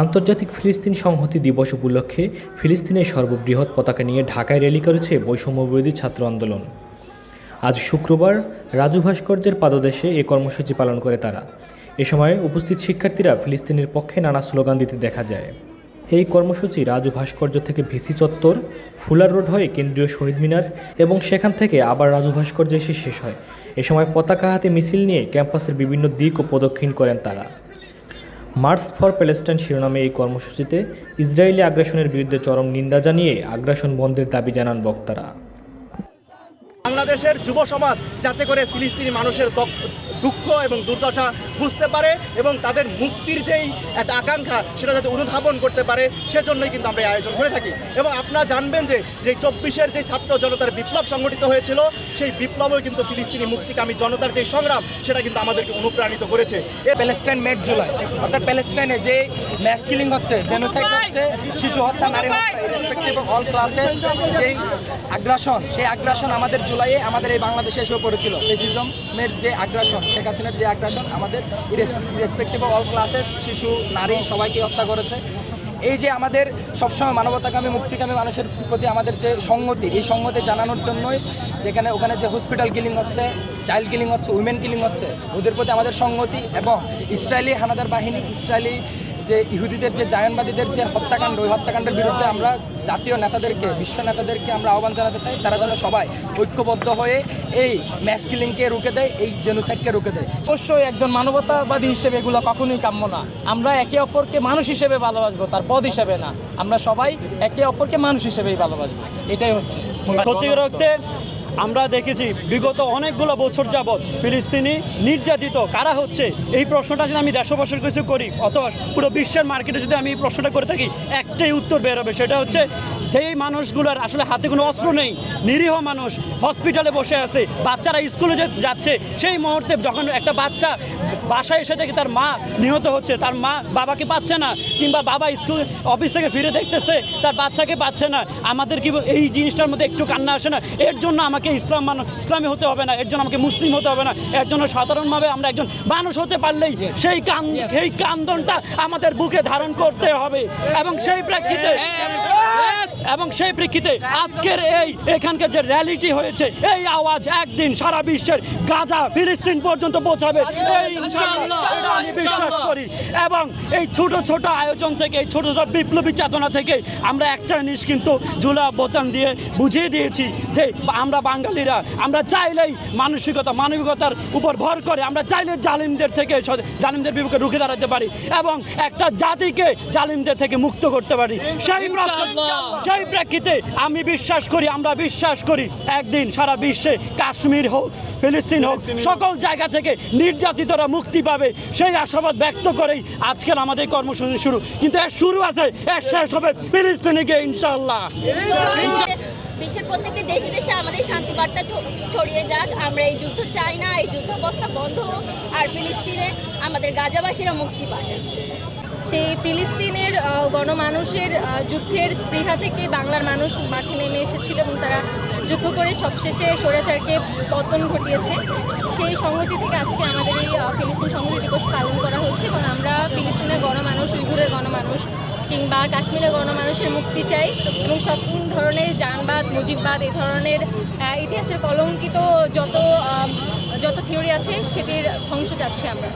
আন্তর্জাতিক ফিলিস্তিন সংহতি দিবস উপলক্ষে ফিলিস্তিনের সর্ববৃহৎ পতাকা নিয়ে ঢাকায় র্যালি করেছে বৈষম্যবিরোধী ছাত্র আন্দোলন। আজ শুক্রবার রাজু ভাস্কর্যের পাদদেশে এ কর্মসূচি পালন করে তারা। এ সময় উপস্থিত শিক্ষার্থীরা ফিলিস্তিনের পক্ষে নানা স্লোগান দিতে দেখা যায়। এই কর্মসূচি রাজু ভাস্কর্য থেকে ভিসি চত্বর, ফুলার রোড হয়ে কেন্দ্রীয় শহীদ মিনার এবং সেখান থেকে আবার রাজু ভাস্কর্য এসে শেষ হয়। এ সময় পতাকা হাতে মিছিল নিয়ে ক্যাম্পাসের বিভিন্ন দিক ও প্রদক্ষিণ করেন তারা। মার্চ ফর প্যালেস্টাইন শিরোনামে এই কর্মসূচিতে ইসরায়েলি আগ্রাসনের বিরুদ্ধে চরম নিন্দা জানিয়ে আগ্রাসন বন্ধের দাবি জানান বক্তারা। বাংলাদেশের যুব সমাজ যাতে করে ফিলিস্তিনি মানুষের দুঃখ এবং দুর্দশা বুঝতে পারে এবং তাদের মুক্তির যেই একটা আকাঙ্ক্ষা, সেটা যাতে অনুধাবন করতে পারে, সেজন্যই কিন্তু আমরা আয়োজন করে থাকি। এবং আপনারা জানবেন যে যে চব্বিশের যে ছাত্র জনতার বিপ্লব সংগঠিত হয়েছিল, সেই বিপ্লবও কিন্তু ফিলিস্তিনি মুক্তিকামী জনতার যে সংগ্রাম, সেটা কিন্তু আমাদেরকে অনুপ্রাণিত করেছে। Palestine made July. অর্থাৎ প্যালেস্টাইনে যে ম্যাস কিলিং হচ্ছে জেনোসাইড হচ্ছে, শিশু হত্যা, নারী হত্যা অল ক্লাসেস যেই আগ্রাসন, সেই আগ্রাসন আমাদের জুলাইয়ে আমাদের এই বাংলাদেশে এসেও পড়েছিল। ফেসিজমের যে আগ্রাসন, শেখ হাসিনার যে আগ্রাসন, আমাদের রেসপেক্টিভ অল ক্লাসেস শিশু, নারী, সবাইকে হত্যা করেছে। এই যে আমাদের সবসময় মানবতাকামী, মুক্তিকামী মানুষের প্রতি আমাদের যে সংগতি এই সংগতি জানানোর জন্যই যেখানে ওখানে যে হসপিটাল কিলিং হচ্ছে চাইল্ড কিলিং হচ্ছে উইমেন কিলিং হচ্ছে, ওদের প্রতি আমাদের সংগতি এবং ইসরায়েলি হানাদার বাহিনী, ইসরায়েলি যে ইহুদিদের যে জায়নবাদীদের যে হত্যাকাণ্ড ওই হত্যাকাণ্ডের বিরুদ্ধে আমরা জাতীয় নেতাদেরকে বিশ্ব নেতাদেরকে আমরা আহ্বান জানাতে চাই। তারা যেন সবাই ঐক্যবদ্ধ হয়ে এই ম্যাস কিলিংকে রুখে দেয় এই জেনোসাইডকে রুখে দেয়। অবশ্যই একজন মানবতাবাদী হিসেবে এগুলো কখনোই কাম্য না। আমরা একে অপরকে মানুষ হিসেবে ভালোবাসবো তার পদ হিসেবে না। আমরা সবাই একে অপরকে মানুষ হিসেবেই ভালোবাসবো। এটাই হচ্ছে। রক্তে আমরা দেখেছি বিগত অনেকগুলো বছর যাবৎ ফিলিস্তিনি নির্যাতিত কারা হচ্ছে? এই প্রশ্নটা যদি আমি দেশবাসীর কিছু করি, অথবা পুরো বিশ্বের মার্কেটে যদি আমি এই প্রশ্নটা করে থাকি, একটাই উত্তর বেরোবে সেটা হচ্ছে যেই মানুষগুলোর আসলে হাতে কোনো অস্ত্র নেই নিরীহ মানুষ হসপিটালে বসে আছে বাচ্চারা স্কুলে যে যাচ্ছে সেই মুহূর্তে যখন একটা বাচ্চা বাসায় এসে দেখে তার মা নিহত হচ্ছে তার মা বাবাকে পাচ্ছে না কিংবা বাবা স্কুল অফিস থেকে ফিরে দেখতেছে তার বাচ্চাকে পাচ্ছে না আমাদের কি এই জিনিসটার মধ্যে একটু কান্না আসে না? এর জন্য আমাকে ইসলাম মানুষ ইসলামী হতে হবে না এর জন্য আমাকে মুসলিম হতে হবে না এর জন্য সাধারণভাবে আমরা একজন মানুষ হতে পারলেই সেই কান সেই কান্দনটা আমাদের বুকে ধারণ করতে হবে। এবং সেই প্রেক্ষিতে এবং সেই প্রেক্ষিতে আজকের এই এখানকার যে র্যালিটি হয়েছে এই আওয়াজ একদিন সারা বিশ্বের গাজা ফিলিস্তিন পর্যন্ত পৌঁছাবে। এই আমি বিশ্বাস করি। এবং এই ছোট ছোট আয়োজন থেকে এই ছোট ছোট বিপ্লবী চেতনা থেকে আমরা একটা জিনিস কিন্তু জুলা বোতাম দিয়ে বুঝিয়ে দিয়েছি যে আমরা বাঙালিরা আমরা চাইলেই মানসিকতা মানবিকতার উপর ভর করে আমরা চাইলে জালিমদের থেকে জালিমদের বিপক্ষে রুখে দাঁড়াতে পারি এবং একটা জাতিকে জালিমদের থেকে মুক্ত করতে পারি। সেই সেই প্রেক্ষিতে আমি বিশ্বাস করি আমরা বিশ্বাস করি একদিন সারা বিশ্বে কাশ্মীর হোক ফিলিস্তিন হোক সকল জায়গা থেকে নির্যাতিতরা মুক্তি পাবে। সেই আশাবাদ ব্যক্ত করেই আজকের আমাদের কর্মসূচি শুরু। কিন্তু এর শুরু আছে এর শেষ হবে ফিলিস্তিনে গিয়ে ইনশাল্লাহ বিশ্বের প্রত্যেকটি দেশে দেশে আমাদের শান্তি বার্তা ছড়িয়ে যাক। আমরা এই যুদ্ধ চাই না এই যুদ্ধ অবস্থা বন্ধ হোক আর ফিলিস্তিনে আমাদের গাজাবাসীরা মুক্তি পায় সেই ফিলিস্তিনের গণমানুষের যুদ্ধের স্পৃহা থেকে বাংলার মানুষ মাঠে নেমে এসেছিল এবং তারা যুদ্ধ করে সবশেষে স্বৈরাচারকে পতন ঘটিয়েছে। সেই সংহতি থেকে আজকে আমাদের এই ফিলিস্তিন সংহতি দিবস পালন করা হচ্ছে এবং আমরা ফিলিস্তিনের গণমানুষ, উইঘুরের গণমানুষ কিংবা কাশ্মীরের গণমানুষের মুক্তি চাই এবং সব ধরনের যানবাদ মুজিববাদ এই ধরনের ইতিহাসের কলঙ্কিত যত যত থিওরি আছে সেটির ধ্বংস চাচ্ছি আমরা।